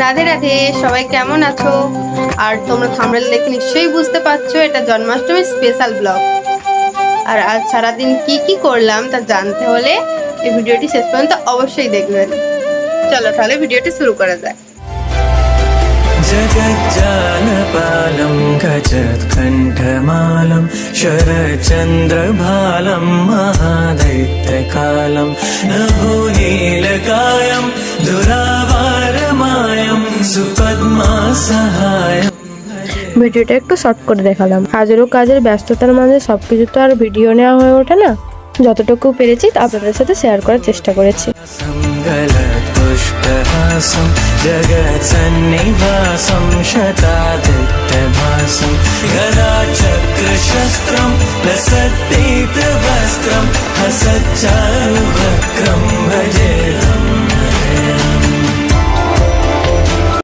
রাধে রাধে সবাই কেমন আছো আর তোমরা থামরেল দেখে নিশ্চয়ই বুঝতে পারছো এটা জন্মাষ্টমীর স্পেশাল ব্লগ আর আজ সারাদিন কি কি করলাম তা জানতে হলে এই ভিডিওটি শেষ পর্যন্ত অবশ্যই দেখবেন চলো তাহলে ভিডিওটি শুরু করা যায় जगज्जालपालं गजत्कण्ठमालं शरचन्द्रभालं महादैत्यकालं नभोनीलकायं ভিডিওটা একটু শর্ট করে দেখালাম হাজারো কাজের ব্যস্ততার মাঝে সবকিছু তো আর ভিডিও নেওয়া হয়ে ওঠে না যতটুকু পেরেছি আপনাদের সাথে শেয়ার করার চেষ্টা করেছি सङ्गलपुष्पहासं जगत्सन्निवासं शतादित्यभासं गदाचक्रशस्त्रं लसद्दीप्तवस्त्रं हसच्चारुवक्त्रं